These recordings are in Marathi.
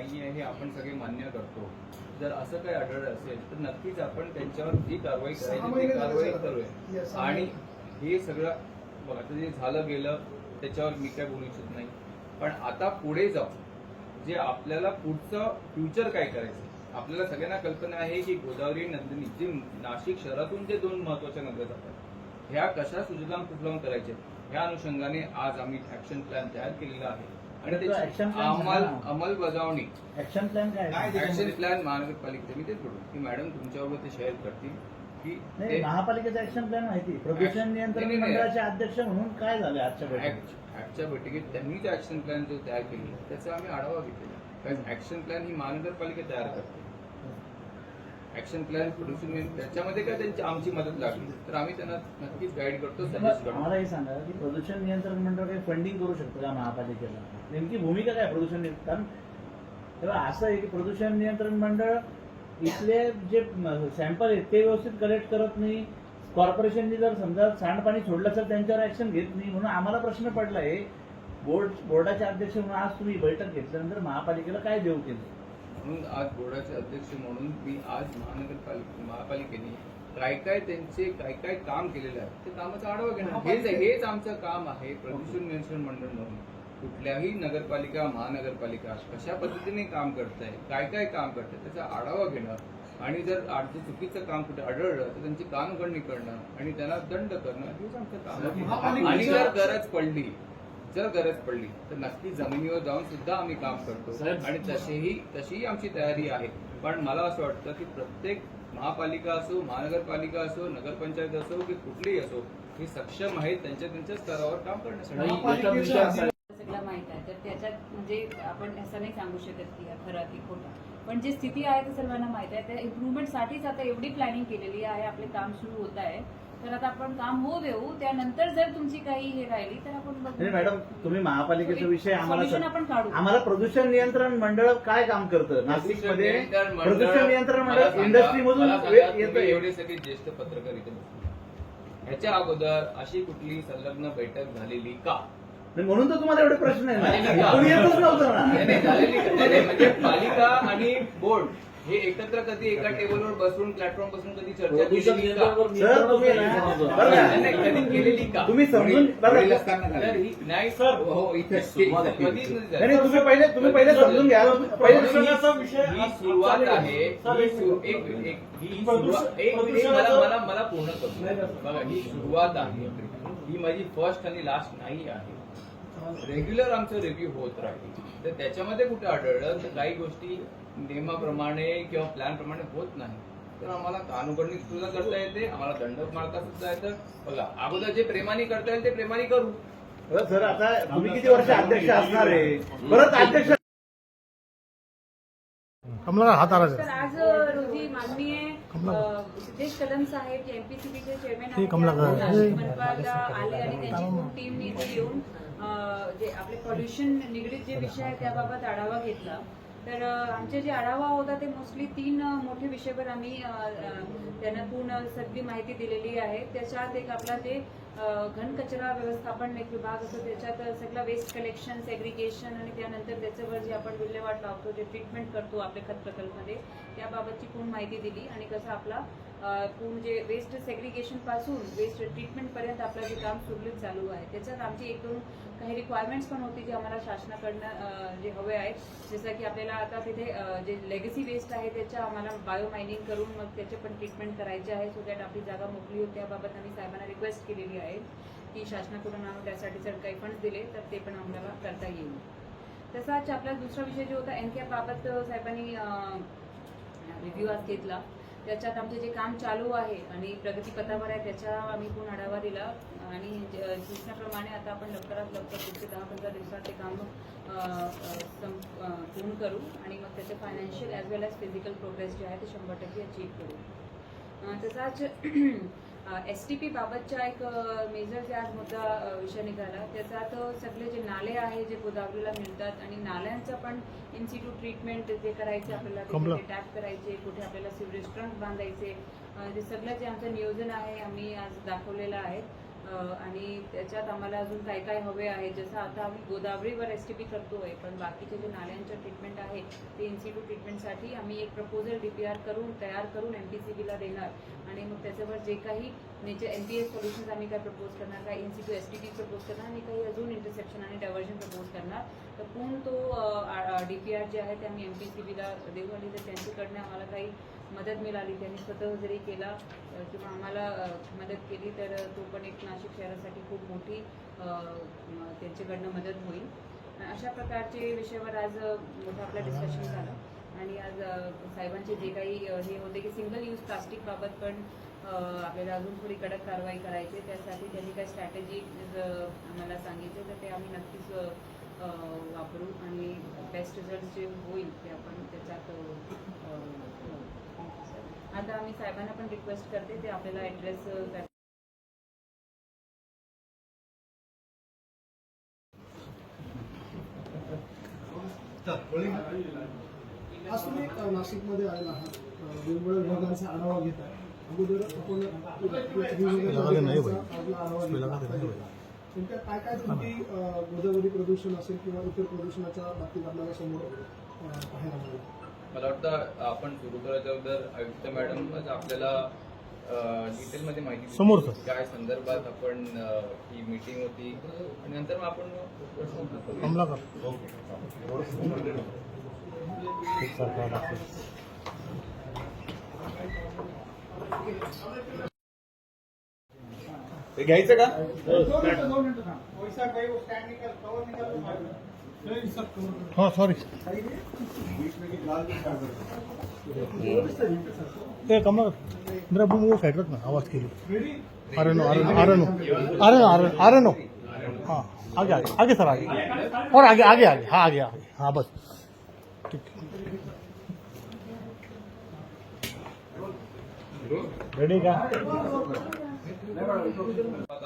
नाही आहे हे आपण सगळे मान्य करतो. जर असं काही आढळलं असेल तर नक्कीच आपण त्यांच्यावर जी कारवाई करायची ती कारवाई. करूया. आणि. हे सगळं बघा जे झालं गेलं त्याच्यावर मी काय बोलू इच्छित नाही. पण आता पुढे जाऊ जे आपल्याला पुढचं फ्युचर काय करायचं? आपल्याला सगळ्यांना कल्पना आहे की गोदावरी नंदिनी जे नाशिक शहरातून जे दोन महत्त्वाच्या नद्या जातात ह्या कशा सुजलाम फुजलाम करायच्या ह्या अनुषंगाने आज आम्ही ऍक्शन प्लॅन तयार केलेला आहे. आणि तो त्याची अंमल. अंमलबजावणी ऍक्शन प्लॅन काय? ऍक्शन प्लॅन महानगरपालिकेचे मी तेच बोलतो की मॅडम तुमच्याबरोबर ते शेअर करतील की नाही ते महापालिकेचा ऍक्शन प्लॅन माहिती प्रदूषण नियंत्रण. मंडळाचे अध्यक्ष म्हणून काय झालं आजच्या बैठकीत ऍक्टच्या बैठकीत त्यांनी जो ऍक्शन प्लॅन जो तयार केलेला त्याचा आम्ही आढावा घेतलेला कारण ऍक्शन प्लॅन ही महानगरपालिका तयार करते ऍक्शन प्लॅन प्रदूषण त्याच्यामध्ये काय त्यांची आमची मदत लागली. तर आम्ही त्यांना नक्कीच गाईड करतो सजेस्ट करतो. आम्हाला हे सांगा की प्रदूषण नियंत्रण मंडळ काही फंडिंग करू शकतं का महापालिकेला? नेमकी भूमिका काय प्रदूषण कारण तेव्हा असं आहे की प्रदूषण नियंत्रण मंडळ इथले जे सॅम्पल आहेत ते व्यवस्थित कलेक्ट करत नाही. कॉर्पोरेशननी जर समजा सांडपाणी सोडलं तर त्यांच्यावर ऍक्शन घेत नाही. म्हणून आम्हाला प्रश्न पडला आहे बोर्ड बोर्डाचे अध्यक्ष म्हणून आज तुम्ही बैठक घेतल्यानंतर महापालिकेला काय देऊ केलं? म्हणून आज बोर्डाचे अध्यक्ष म्हणून मी आज महानगरपालिका महापालिकेने काय काय त्यांचे काय काय काम केलेलं आहे ते कामाचा आढावा घेणार. हेच हेच आमचं काम आहे प्रदूषण नियंत्रण मंडळ म्हणून. कुठल्याही नगरपालिका महानगरपालिका कशा पद्धतीने काम करत आहे काय काय काम करत आहे त्याचा आढावा घेणं आणि जर आडचं चुकीचं काम कुठे आढळलं तर त्यांची कानउघडणी करणं आणि त्यांना दंड करणं हेच आमचं काम आणि जर गरज पडली जर गरज पडली तर नक्की जमिनीवर जाऊन सुद्धा आम्ही काम करतो. आणि तशीही तशीही आमची तयारी आहे. पण मला असं वाटतं की प्रत्येक महापालिका असो महानगरपालिका असो नगरपंचायत असो की कुठलीही असो ही सक्षम आहेत त्यांच्या त्यांच्या स्तरावर काम करण्यासाठी. सगळं माहीत आहे. तर त्याच्यात म्हणजे आपण असं नाही सांगू शकत की खरं की खोटं. पण जी स्थिती आहे ते सर्वांना माहीत आहे. त्या इम्प्रुव्हमेंटसाठीच आता एवढी प्लॅनिंग केलेली आहे. आपले काम सुरू होत आहे. तर आता आपण काम होऊ देऊ त्यानंतर जर तुमची काही हे राहिली तर आपण बघू. नाही मॅडम तुम्ही महापालिकेचा विषय आम्हाला Solution आपण काढू आम्हाला प्रदूषण नियंत्रण मंडळ काय काम करतं नाशिकमध्ये नियंत्रण मंडळ- प्रदूषण नियंत्रण मला मंडळ सांगा- इंडस्ट्री मधून मला सांगा, तुम्ही येतं एवढे सगळे ज्येष्ठ पत्रकार इथे बसले. ह्याच्या अगोदर अशी कुठली संलग्न बैठक झालेली का म्हणून तर तुम्हाला एवढे प्रश्न झालेली आहे का? तुम्ही येतच नव्हतं नाही, नाही, ना झालेली का? नाही, नाही, म्हणजे पालिका आणि बोर्ड हे एकत्र कधी एका टेबलवर बसून प्लॅटफॉर्म बसून कधी चर्चा केलेली का सर तुम्ही ना बरं नाही, नाही, का? कधी केलेली का तुम्ही समजून बरं का? तर. ही- नाही सर, हो इथे सुरुवात केली. कधीच नाही नाही झाली. नाही, तुम्ही पहिले तुम्ही पहिले समजून घ्या पहिले प्रदूषणाचा विषय ही सुरुवात आहे सर, ही एक सुरु- मिनिट. एक एक ही प्रदूषण- सुरुवात एक मिनिट मला प्रदूषणाचं- मला मला पूर्ण नाही, करू नाही. बघा ही सुरुवात आहे ही माझी फर्स्ट आणि लास्ट नाही आहे रेग्युलर आमचं रिव्ह्यू होत राहील. तर त्याच्यामध्ये कुठे आढळलं तर काही गोष्टी नियमाप्रमाणे किंवा प्लॅन प्रमाणे होत नाही. तर आम्हाला कानुकडणी सुद्धा करता येते आम्हाला दंड मारता सुद्धा येतं. बघा अगोदर जे प्रेमाने करता येईल ते प्रेमाने करू. सर आता तुम्ही किती वर्ष अध्यक्ष असणार आहे? परत अध्यक्ष कमला हात आला आज रोजी माननीय सिद्धेश कदम साहेब जे एमपीसीबीचे चेअरमॅन हे आले आणि त्यांची टीमने इथे येऊन जे आपले पॉल्युशन निगडीत जे विषय आहे त्याबाबत आढावा घेतला. तर आमचे जे आढावा होता ते मोस्टली तीन मोठे विषयावर आम्ही त्यांना पूर्ण सगळी माहिती दिलेली आहे. त्याच्यात एक आपला जे घन कचरा व्यवस्थापन एक विभाग असतो त्याच्यात सगळं वेस्ट कलेक्शन सेग्रिगेशन आणि त्यानंतर त्याच्यावर जे आपण विल्हेवाट लावतो जे ट्रीटमेंट करतो आपल्या खत प्रकल्पमध्ये त्याबाबतची पूर्ण माहिती दिली आणि कसं आपला अ, म्हणजे वेस्ट सेग्रिगेशनपासून वेस्ट ट्रीटमेंट पर्यंत आपलं जे काम सुरळीत चालू आहे. त्याच्यात आमची एक दोन काही रिक्वायरमेंट्स पण होती जे आम्हाला शासनाकडनं जे हवे आहेत. जसं की आपल्याला आता तिथे जे लेगसी वेस्ट आहे त्याच्या आम्हाला बायो मायनिंग करून मग त्याचे पण ट्रीटमेंट करायचे आहे. सो दॅट आपली जागा मोकळी होती. त्याबाबत आम्ही साहेबांना रिक्वेस्ट केलेली आहे की शासनाकडून आम्हाला त्यासाठी जर काही फंड्स दिले तर ते पण आम्हाला करता येईल. तसाच आपला दुसरा विषय जो होता एन बाबत साहेबांनी रिव्ह्यू आज घेतला. त्याच्यात आमचे जे काम चालू आहे आणि प्रगतीपथावर आहे त्याचा आम्ही पूर्ण आढावा दिला. आणि सूचनाप्रमाणे आता आपण लवकरात लवकर पुढचे दहा पंधरा दिवसात ते काम पूर्ण करू आणि मग त्याचे financial as well as physical progress जे आहे ते शंभर टक्के अचीव करू. तसाच एस टी पी बाबतच्या एक मेजर जे आज मुद्दा विषय निघाला त्याच्यात सगळे जे नाले आहे जे गोदावरीला मिळतात आणि नाल्यांचं पण इन्स्टिट्यूट ट्रीटमेंट जे करायचे आपल्याला. टॅप करायचे कुठे आपल्याला सिवरेज ट्रंक बांधायचे ते सगळं जे आमचं नियोजन आहे आम्ही आज दाखवलेलं आहे आणि त्याच्यात आम्हाला अजून काय काय हवे आहे? जसं आता आम्ही गोदावरीवर एस टी पी करतोय पण बाकीचे जे नाल्यांचे ट्रीटमेंट आहे ते एन सी टू ट्रीटमेंटसाठी आम्ही एक प्रपोजल डी पी आर करून तयार करून एम टी सी बीला देणार. आणि मग त्याच्यावर जे काही नेचर एस सोल्युशन्स आम्ही काय प्रपोज करणार काय in situ S T P propose करणार आणि काही अजून इंटरसेप्शन आणि डायव्हर्जन प्रपोज करणार. तर पूर्ण तो डी पी आर जे आहे ते आम्ही एम पी देऊ आणि त्यांच्याकडनं आम्हाला काही मदत मिळाली. त्यांनी स्वतः जरी केला किंवा आम्हाला मदत केली तर तो पण एक नाशिक शहरासाठी खूप मोठी त्यांच्याकडनं मदत होईल. अशा प्रकारचे विषयावर आज मोठं आपलं डिस्कशन झालं. आणि आज साहेबांचे जे काही हे होते की सिंगल यूज प्लास्टिकबाबत पण आपल्याला अजून थोडी कडक कारवाई करायची त्यासाठी त्यांनी काही स्ट्रॅटेजी आम्हाला सांगितले तर ते आम्ही नक्कीच वापरू. आणि बेस्ट रिझल्ट जे होईल ते आपण त्याच्यात आता आम्ही साहेबांना पण रिक्वेस्ट करते ते आपल्याला ॲड्रेस आज तुम्ही नाशिकमध्ये आलेला आहात वेगवेगळ्या विभागांचा आढावा घेत आहे. अगोदर आपण काय काय अ, गोदावरी प्रदूषण असेल किंवा इतर प्रदूषणाच्या बाबतीत आपल्याला समोर पाहायला मिळेल? मला वाटतं आपण सुरू करायच्या अगोदर आयुक्त मॅडमच आपल्याला डिटेलमध्ये माहिती दिली. समोरचं. काय संदर्भात आपण ही मीटिंग होती. आणि नंतर मग आपण घ्यायचं का? हाँ सॉरी ते कमला, मेरा बूम वो साइड रख ना, आवाज़ के लिए। अरे नो अरे नो अरे नो अरे नो अरे अरे नो हाँ आगे आगे आगे सर, आगे। और आगे आगे आगे हाँ आगे आगे हाँ बस। ठीक। रेडी का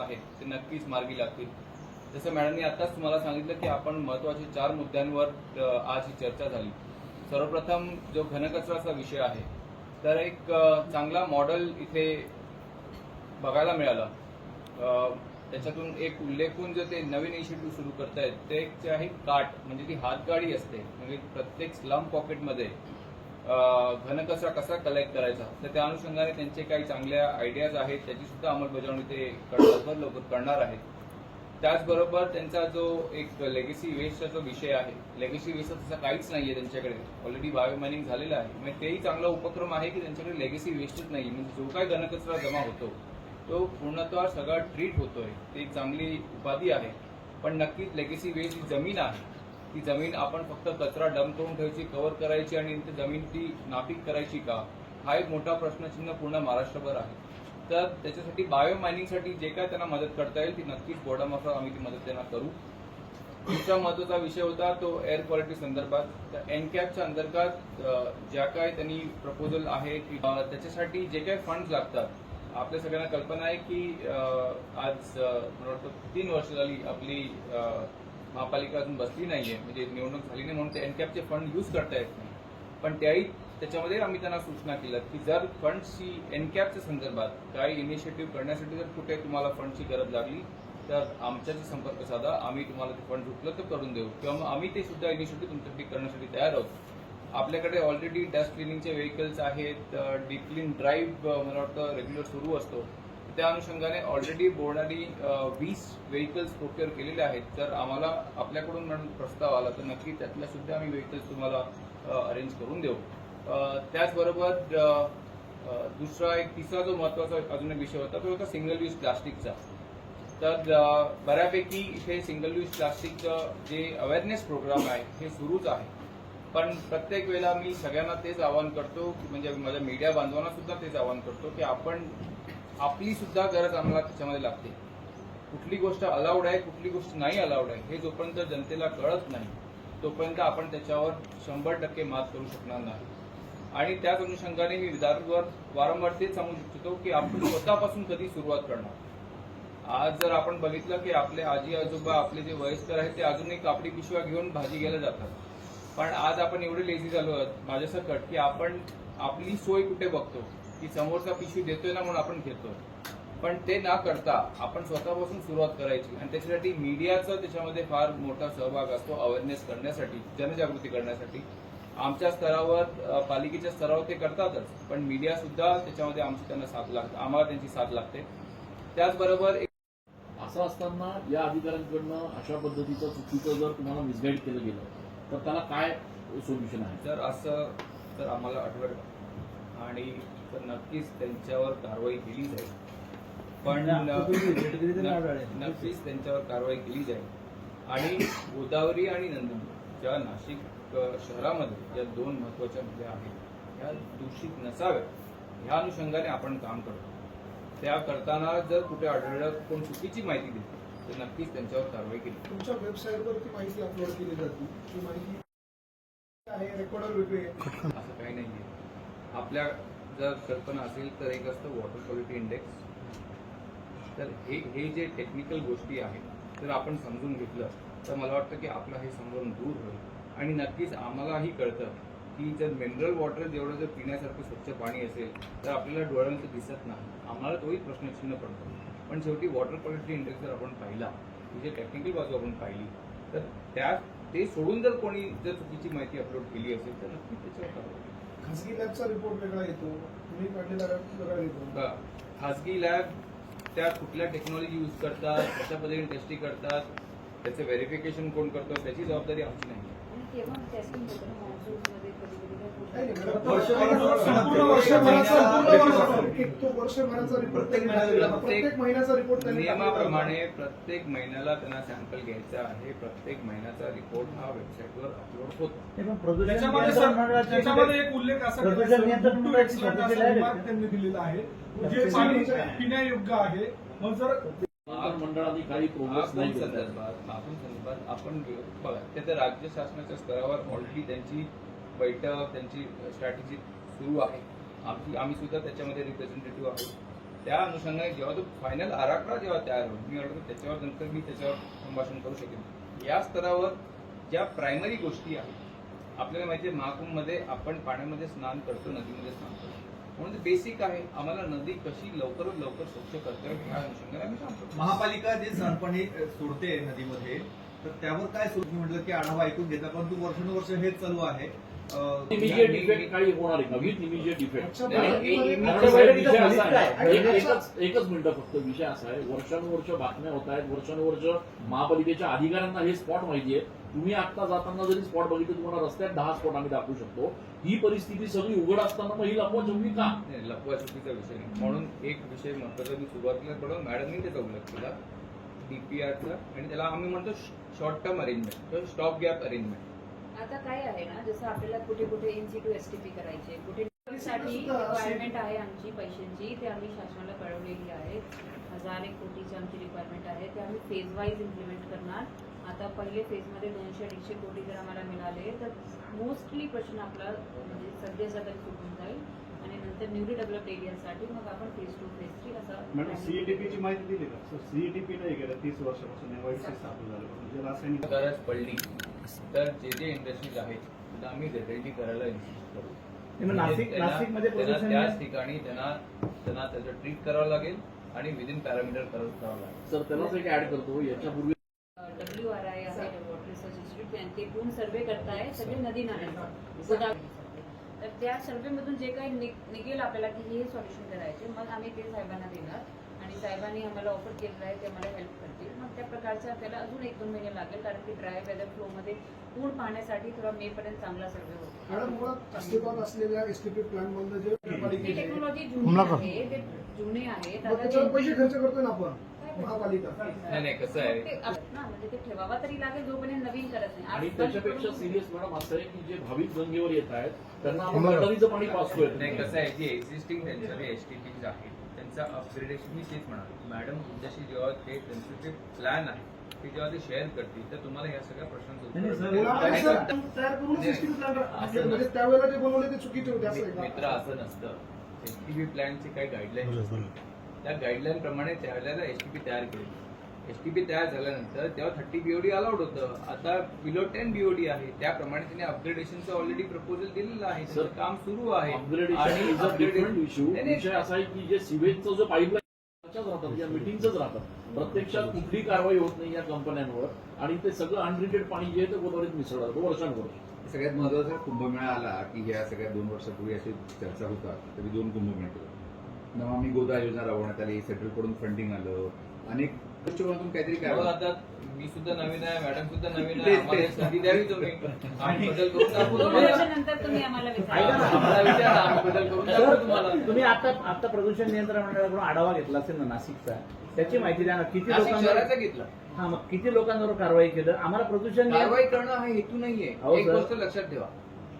आहेत ते नक्कीच मार्गी लागतील. जसं मॅडमनी आताच तुम्हाला सांगितलं की आपण महत्त्वाच्या चार मुद्द्यांवर आज ही चर्चा झाली. सर्वप्रथम जो घनकचराचा विषय आहे तर एक चांगला मॉडेल इथे बघायला मिळाला. त्याच्यातून एक उल्लेखून जे ते नवीन इनिशिएटिव्ह सुरू करतायत ते एक जे आहे काट म्हणजे ती हातगाडी असते. म्हणजे प्रत्येक स्लम पॉकेटमध्ये घनकचरा कसा कलेक्ट करायचा? तर त्या अनुषंगाने त्यांचे काही चांगल्या आयडियाज आहेत त्याची सुद्धा अंमलबजावणी ते लवकर लवकर करणार आहेत. त्याचबरोबर त्यांचा जो एक लेगेसी वेस्टचा जो विषय आहे लेगेसी वेस्ट तसा काहीच नाही आहे त्यांच्याकडे. ऑलरेडी बायो मायनिंग झालेलं आहे. म्हणजे तेही चांगला उपक्रम आहे की त्यांच्याकडे लेगेसी वेस्टच नाही म्हणजे जो काय घनकचरा जमा होतो तो पूर्णतः सगळा ट्रीट होतोय. ती एक चांगली उपाधी आहे. पण नक्कीच लेगेसी वेस्ट ही जमीन आहे ती जमीन आपण फक्त कचरा डंप करून ठेवायची कव्हर करायची आणि ती जमीन ती नापीक करायची का? हा एक मोठा प्रश्नचिन्ह पूर्ण महाराष्ट्रभर आहे. तर त्याच्यासाठी बायो मायनिंगसाठी जे काय त्यांना मदत करता येईल ती नक्कीच बोर्डामार्फत आम्ही ती मदत त्यांना करू. दुसरा महत्त्वाचा विषय होता तो एअर क्वालिटी संदर्भात. तर एनकॅपच्या अंतर्गत ज्या काय त्यांनी प्रपोजल आहे की त्याच्यासाठी जे काय फंड लागतात आपल्या सगळ्यांना कल्पना आहे की आज मला वाटतं तीन वर्ष झाली आपली महापालिका अजून बसली नाहीये. म्हणजे निवडणूक झाली नाही म्हणून ते एनकॅपचे फंड यूज करता येत नाही. पण त्याही त्याच्यामध्ये आम्ही त्यांना सूचना केल्या की जर फंडची एनकॅपच्या संदर्भात काही इनिशिएटिव्ह करण्यासाठी जर कुठे तुम्हाला फंडची गरज लागली तर आमच्याशी संपर्क साधा. आम्ही तुम्हाला ते फंड उपलब्ध करून देऊ. किंवा मग आम्ही ते सुद्धा इनिशिएटिव्ह तुमच्यासाठी करण्यासाठी तयार आहोत. आपल्याकडे ऑलरेडी डस्ट क्लिनिंगचे व्हेकल्स आहेत डीप क्लीन ड्राईव्ह मला वाटतं रेग्युलर सुरू असतो. त्या अनुषंगाने ऑलरेडी बोर्डाने वीस व्हेकल्स प्रोक्युअर केलेले आहेत. जर आम्हाला आपल्याकडून प्रस्ताव आला तर नक्की त्यातल्या सुद्धा आम्ही व्हेकल्स तुम्हाला अरेंज करून देऊ. त्याचबरोबर दुसरा एक तिसरा जो महत्त्वाचा अजून एक विषय होता तो होता सिंगल यूज प्लास्टिकचा तर बऱ्यापैकी इथे सिंगल यूज प्लास्टिकचं जे अवेअरनेस प्रोग्राम आहे हे सुरूच आहे. पण प्रत्येक वेळेला मी सगळ्यांना तेच आवाहन करतो की म्हणजे माझ्या मीडिया बांधवांना सुद्धा तेच आवाहन करतो की आपण आपली सुद्धा गरज आम्हाला त्याच्यामध्ये लागते. कुठली गोष्ट अलाउड आहे कुठली गोष्ट नाही अलाउड आहे हे जोपर्यंत जनतेला कळत नाही तोपर्यंत आपण त्याच्यावर शंभर टक्के मात करू शकणार नाही. आणि त्याच अनुषंगाने मी विधानवर वारंवार तेच सांगू इच्छितो की आपण स्वतःपासून कधी सुरुवात करणार? आज जर आपण बघितलं की आपले आजी आजोबा आपले जे वयस्कर आहेत ते अजूनही कापडी पिशव्या घेऊन भाजी घ्यायला जातात. पण आज आपण एवढे लेझी झालो आहोत माझ्यासकट की आपण आपली सोय कुठे बघतो? की समोरचा पिशवी देतोय ना म्हणून आपण घेतो पण ते ना करता आपण स्वतःपासून सुरुवात करायची. आणि त्याच्यासाठी मीडियाचा त्याच्यामध्ये फार मोठा सहभाग असतो अवेअरनेस करण्यासाठी जनजागृती करण्यासाठी. आमच्या स्तरावर पालिकेच्या स्तरावर ते करतातच. पण मीडिया सुद्धा त्याच्यामध्ये आमची त्यांना साथ लागते आम्हाला त्यांची साथ लागते. त्याचबरोबर एक असं असताना या अधिकाऱ्यांकडनं अशा पद्धतीचं चुकीचं जर तुम्हाला मिसगाईड केलं गेलं तर त्याला काय सोल्युशन आहे? जर असं जर आम्हाला आढळलं आणि तर नक्कीच त्यांच्यावर कारवाई केली जाईल. पण नक्कीच त्यांच्यावर कारवाई केली जाईल. आणि गोदावरी आणि नंदिनी ज्या नाशिक शहरामध्ये या दोन महत्त्वाच्या नद्या आहेत. ह्या दूषित नसाव्यात. ह्या अनुषंगाने आपण काम करतो. त्या करताना जर कुठे आढळलं कोण चुकीची माहिती देते तर नक्कीच त्यांच्यावर कारवाई केली. तुमच्या वेबसाईटवर ती माहिती अपलोड केली जाते. ती माहिती आहे रेकॉर्डर. असं काही नाही आहे आपल्या जर कल्पना असेल तर एक असतं वॉटर क्वालिटी इंडेक्स. तर हे हे जे टेक्निकल गोष्टी आहेत जर आपण समजून घेतलं तर मला वाटतं की आपलं हे संभ्रम दूर होईल. आणि नक्कीच आम्हालाही कळतं की जर मिनरल वॉटर जेवढं जर पिण्यासारखं स्वच्छ पाणी असेल तर आपल्याला डोळ्याला ते दिसत नाही. आम्हाला तोही प्रश्नचिन्ह पडतो. पण शेवटी वॉटर क्वालिटी इंडेक्स जर आपण पाहिला ही जे टेक्निकल बाजू आपण पाहिली तर त्या ते सोडून जर कोणी जर चुकीची माहिती अपलोड केली असेल तर नक्की त्याच्यावर कारवाई. खासगी लॅबचा रिपोर्ट वेगळा येतो. तुम्ही काढलेला वेगळा येतो. बघा, खाजगी लॅब त्या कुठल्या टेक्नॉलॉजी यूज करतात कशा पद्धतीने टेस्टिंग करतात त्याचं व्हेरिफिकेशन कोण करतो त्याची जबाबदारी आमची नाही. नियमाप्रमाणे प्रत्येक महिन्याला त्यांना सॅम्पल घ्यायचा आहे. प्रत्येक महिन्याचा रिपोर्ट हा वेबसाईटवर अपलोड होतो. त्याच्यामध्ये एक उल्लेख असा. त्यांनी दिलेला आहे. जे पाणी म्हणजे- पिण्यायोग्य आहे. मग जर काही प्रोग्रेस नाही संदर्भात आपण संदर्भात आपण बघा ते तर राज्य शासनाच्या स्तरावर ऑलरेडी त्यांची बैठक त्यांची स्ट्रॅटेजी सुरू आहे. आमची आम्ही सुद्धा त्याच्यामध्ये रिप्रेझेंटेटिव्ह आहोत. त्या अनुषंगाने जेव्हा तो फायनल आराखडा जेव्हा तयार होईल मी वाटतं त्याच्यावर नंतर मी त्याच्यावर संभाषण करू शकेन. या स्तरावर ज्या प्रायमरी गोष्टी आहेत आपल्याला माहिती आहे महाकुंभमध्ये आपण पाण्यामध्ये स्नान करतो नदीमध्ये स्नान करतो. म्हणून ते बेसिक आहे. आम्हाला नदी कशी लवकरात लवकर स्वच्छ करता येईल ह्या अनुषंगाने आम्ही काम करतो. महापालिका जे सांडपाणी सोडते नदीमध्ये तर त्यावर काय तुम्ही म्हटलं की आढावा ऐकून घेतला परंतु वर्षानुवर्ष हेच चालू आहे. अ, इमिजिएट इफेक्ट काही होणार आहे इमिजिएट इफेक्ट एकच मिनिटं फक्त विषय असा आहे. वर्षानुवर्ष बातम्या होत आहेत वर्षानुवर्ष महापालिकेच्या अधिकाऱ्यांना हे स्पॉट माहिती आहे. तुम्ही आता जाताना जरी स्पॉट बघितले तुम्हाला रस्त्यात दहा स्पॉट आम्ही दाखवू शकतो. ही परिस्थिती सगळी उघड असताना मग ही लपवा जमली का? नाही, लपवा चुकीचा विषय नाही. म्हणून एक विषय महत्त्वाचा मी सुरुवातीला पडून मॅडमनी त्याचा उल्लेख केला डीपीआरचा आणि त्याला आम्ही म्हणतो शॉर्ट टर्म अरेंजमेंट किंवा स्टॉप गॅप अरेंजमेंट आता काय आहे ना जसं आपल्याला कुठे कुठे in situ S T P करायचे कुठे साठी रिक्वायरमेंट आहे आमची पैशांची ते आम्ही शासनाला कळवलेली आहे. हजार एक कोटीची आमची रिक्वायरमेंट आहे ते आम्ही फेज वाईज इम्प्लिमेंट करणार. आता पहिले फेजमध्ये दोनशे अडीचशे कोटी जर आम्हाला मिळाले तर मोस्टली प्रश्न आपला म्हणजे सध्याचा तरी सुटून जाईल. आणि नंतर न्यूली डेव्हलप्ड एरियासाठी मग आपण फेज टू फेज थ्री असा मॅडम सीईटीपीची माहिती दिली का? सर सीईटीपी नाही गेलं तीस वर्षापासून स्थापन झालं. म्हणजे रासायनिक गरज पडली. तर जे जे इंडस्ट्रीज आहेत तिथं आम्ही झेडएलटी करायला इन्सिस्ट करू. नाशिक त्यांना- नाशिकमध्ये त्यांना त्याच ठिकाणी त्यांना त्यांना त्याचं ट्रीट करावं लागेल आणि विदिन पॅरामीटर करावं लागेल. सर एक ऍड करतो याच्यापूर्वी डब्ल्यू आर आय आहे वॉटर रिसर्च इन्स्टिट्यूट ते पूर्ण सर्वे करताय सगळे नदी नाल्यांचा तर त्या सर्वेमधून जे काही निघ- निघेल आपल्याला की हे सॉल्युशन करायचे मग आम्ही ते साहेबांना देणार. आणि साहेबांनी आम्हाला ऑफर केलेलं आहे ते आम्हाला हेल्प करतील. मग त्या प्रकारचं आपल्याला अजून एक दोन महिने लागेल कारण की ड्राय वेदर फ्लोमध्ये पूर्ण पाहण्यासाठी थोडा मे पर्यंत चांगला सर्वे होतो. टेक्नॉलॉजी जुनी. आहे ते जुने आहेत. पैसे खर्च करतोय ना आपण? महापालिका. नाही नाही कसं आहे? म्हणजे ते ठेवावा तरी लागेल जोपर्यंत नवीन करत नाही. आणि त्याच्यापेक्षा सिरियस मॅडम असं आहे की जे भाविक गंगेवर येत आहेत त्यांना आपण. गटारीचं पाणी पाचतोय नाही कसं आहे जे एक्झिस्टिंग त्यांच्या जे एस टी पीज आहेत त्यांचा अपग्रेडेशन मी तेच म्हणाल. मॅडम तुमच्याशी जेव्हा ते त्यांचं जे प्लॅन आहे ते जेव्हा ते शेअर करतील तर तुम्हाला ह्या सगळ्या प्रश्नांचं म्हणजे? मित्र असं नसतं. एसटीपी प्लॅनचे काही गाईडलाईन त्या गाईडलाईन प्रमाणे त्यावेळेला एसटीपी तयार केली. एसटीपी तयार झाल्यानंतर तेव्हा थर्टी बीओडी अलाउड होतं. आता बिलो टेन बीओडी आहे. त्याप्रमाणे त्यांनी अपग्रेडेशनचं ऑलरेडी प्रपोजल दिलेलं आहे. त्याचं काम सुरू आहे. विषय असा आहे की जे सिवेजचं जो पाईपलाईन राहतात या मिटिंगच राहतात. प्रत्यक्षात कुठली कारवाई होत नाही या कंपन्यांवर आणि ते सगळं अनट्रीटेड पाणी जे आहे ते गोदावरीत मिसळलं जातं वर्षानुवर्ष. सगळ्यात महत्त्वाचा कुंभमेळा आला की ह्या सगळ्या दोन वर्षापूर्वी अशी चर्चा होतात. तर दोन कुंभमेळे केले नमामी गोदा योजना राबवण्यात आली सेंट्रलकडून फंडिंग आलं अनेक दृष्टिकोनातून काहीतरी काय आता मी सुद्धा नवीन आहे मॅडम सुद्धा नवीन आहे आम्हाला. संधी द्यावी तुम्ही. आम्ही बदल करून दाखवू दोन तुम्हाला. वर्षानंतर तुम्ही आम्हाला ऐका विचारा. ना. आम्हाला विचारा आम्ही बदल करून दाखवू तुम्हाला. सर तुम्ही आता आता प्रदूषण नियंत्रण मंडळाकडून आढावा घेतला असेल ना नाशिकचा त्याची माहिती द्या ना. किती नाशिक लोकांवर शहराचा घेतला. हा मग किती लोकांवर कारवाई केलं? आम्हाला प्रदूषण नियंत्रण- कारवाई करणं हा हेतू नाहीये. अहो, एक सर. गोष्ट लक्षात ठेवा.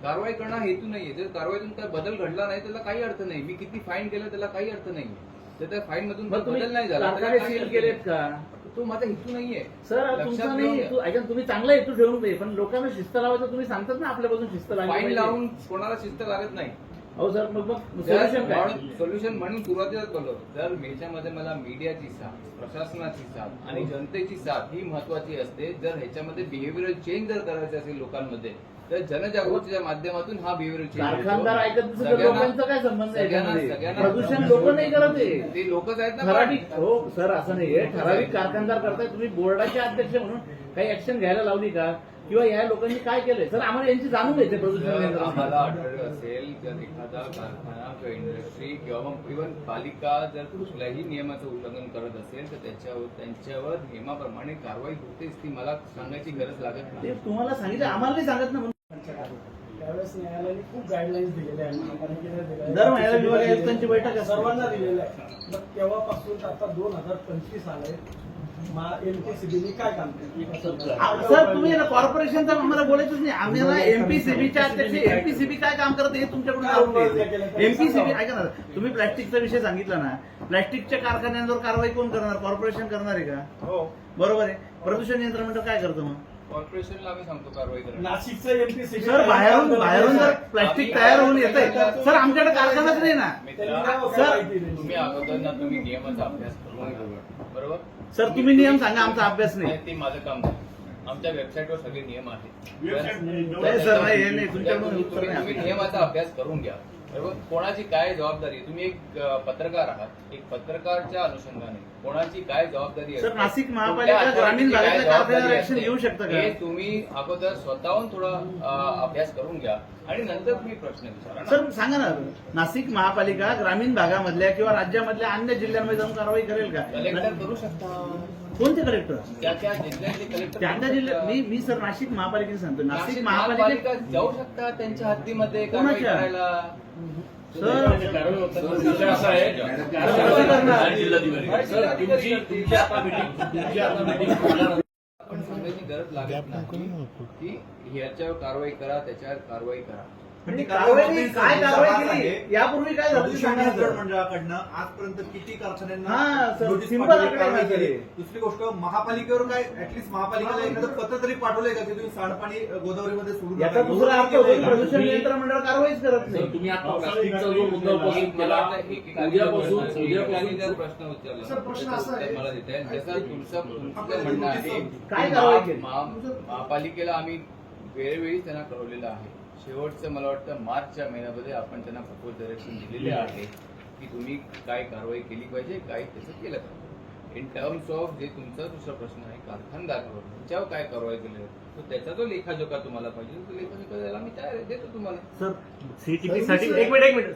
कारवाई करणं हा हेतू नाहीये. जर कारवाईतून काय बदल घडला नाही त्याला काही अर्थ नाही. मी किती फाईन केलं त्याला काही अर्थ नाहीये तर त्या फाईन मधून बदल नाही झाला. त्याला काही सील अर्थ केलेत नाही. का? तो माझा हेतू नाहीये. सर लक्षात तुमचा ठेवून नाही घ्या. हेतू ऐका ना, तुम्ही चांगला हेतू ठेवून दे पण लोकांना शिस्त लावायचं तुम्ही सांगतात ना आपल्यापासून शिस्त फाईन. लावून कोणाला शिस्त लागत नाही. अहो सर मग मग सोल्युशन काय? सोल्युशन म्हणून सुरुवातीलाच बोललो जर ह्याच्यामध्ये मला मीडियाची साथ प्रशासनाची साथ आणि जनतेची साथ ही महत्वाची असते जर ह्याच्यामध्ये बिहेव्हिअरल चेंज जर करायचं असेल लोकांमध्ये तर जनजागृतीच्या माध्यमातून हा चेंज कारखानदार ऐकत नसेल तर लोकांचा काय संबंध आहे याच्यामध्ये? सगळ्यांना प्रदूषण लोक नाही करत आहे ते लोकच आहेत ना ठराविक हो सर असं नाहीये ठराविक कारखानदार करताय तुम्ही बोर्डाचे अध्यक्ष म्हणून काही ऍक्शन घ्यायला लावली का किंवा या लोकांनी काय केलंय सर आम्हाला यांची जाणून घ्यायचे प्रदूषण जर नियंत्रण. आम्हाला आढळलं असेल जर एखादा कारखाना किंवा इंडस्ट्री किंवा मग इव्हन पालिका जर कुठल्याही नियमाचं उल्लंघन करत असेल तर त्याच्यावर त्यांच्यावर नियमाप्रमाणे कारवाई होतेच ती मला सांगायची गरज लागत नाही ते तुम्हाला सांगितलं आम्हाला नाही सांगत ना म्हणून. त्यावेळेस न्यायालयाने खूप गाईडलाईन्स दिलेल्या आहेत. दर महिन्याला विभाग आयुक्तांची बैठक. सर्वांना आहे. मग तेव्हापासून तर आता दोन हजार पंचवीस एमटीसीबीने काय काम केलं? सर तुम्ही ना कॉर्पोरेशनचं आम्हाला बोलायचंच नाही. आम्हाला एमपीसीबीच्या अध्यक्ष एमपीसीबी काय काम करते हे तुमच्याकडून एमपीसीबी ऐका ना तुम्ही प्लॅस्टिकचा विषय सांगितला ना. प्लॅस्टिकच्या कारखान्यांवर कारवाई कोण करणार? कॉर्पोरेशन करणार आहे का? हो. बरोबर आहे. प्रदूषण नियंत्रण मंडळ काय करतं मग? कॉर्पोरेशनला आम्ही सांगतो कारवाई करायला. नाशिकचं एमटीसीबी सर बाहेरून बाहेरून जर प्लॅस्टिक तयार होऊन येत आहे सर आमच्याकडे कारखानाच नाही ना. मित्रा, तुम्ही अगोदर ना तुम्ही नियमाचा अभ्यास करून. बरोबर? सर तुम्ही नियम सांगा आमचा अभ्यास नाही. नाही, ते माझं काम नाही. आमच्या वेबसाईटवर सगळे नियम आहेत. नाही सर नाही हे नाही तुमच्याकडून उत्तर तुम्ही नाही तुम्ही आपल्याला. नियमाचा अभ्यास करून घ्या. कोणाची काय जबाबदारी आहे? तुम्ही एक पत्रकार आहात एक पत्रकारच्या अनुषंगाने कोणाची काय जबाबदारी असते? नाशिक महापालिका ग्रामीण काय जबाबदारी? घेऊ शकतं? हे तुम्ही अगोदर स्वतःहून थोडा अभ्यास करून घ्या आणि नंतर तुम्ही प्रश्न विचारा. सर सांगा ना नाशिक महापालिका ग्रामीण भागामधल्या किंवा राज्यामधल्या अन्य जिल्ह्यांमध्ये जाऊन कारवाई करेल कलेक्टर का करू शकता कोणते कलेक्टर त्या त्या जिल्ह्यातले कलेक्टर त्या त्या जिल्ह्यात मी मी सर नाशिक महापालिकेने सांगतो नाशिक महापालिका जाऊ शकता त्यांच्या हद्दीमध्ये कारवाई कोणाच्या? करायला सर विषय असा आहे? जिल्हाधिकारी सर तुमची तुमची आता मिटिंग तुमची आता मिटिंग आपण सांगायची गरज लागत नाही. की ह्याच्यावर कारवाई करा त्याच्यावर कारवाई करा. ती कारवाई काय कारवाई केली आहे. यापूर्वी काय झालं सर. मंडळाकडनं आजपर्यंत किती कारखान्यांना हा, सर, केली. दुसरी गोष्ट महापालिकेवर काय ऍटलीस्ट महापालिकेला एखादं पत्र तरी पाठवलंय का की तुम्ही सांडपाणी गोदावरीमध्ये सोडू याचा? दुसरा अर्थ? प्रदूषण नियंत्रण मंडळ कारवाईच करत सर नाही तुम्ही आता प्लास्टिकचा जो मुद्दा उपस्थित केला उद्यापासून उद्यापासून जर प्रश्न विचारला सर, प्रश्न असा आहे- तर मला देता येईल जसं तुमचं म्हणणं आहे काय की कारवाई केली? महा- महापालिकेला आम्ही वेळोवेळी त्यांना कळवलेलं आहे शेवटचं मला वाटतं मार्चच्या महिन्यामध्ये आपण त्यांना प्रपोज डायरेक्शन दिलेले आहे की तुम्ही काय कारवाई केली पाहिजे काय त्याचं केलं पाहिजे. इन टर्म्स ऑफ जे तुमचा दुसरा प्रश्न आहे कारखानदारावर त्याच्यावर काय कारवाई केली आहे? तो त्याचा जो लेखाजोखा तुम्हाला पाहिजे तो लेखाजोखा द्यायला आम्ही तयार देतो तुम्हाला. सर सीटीपी साठी एक मिनिट एक मिनिट.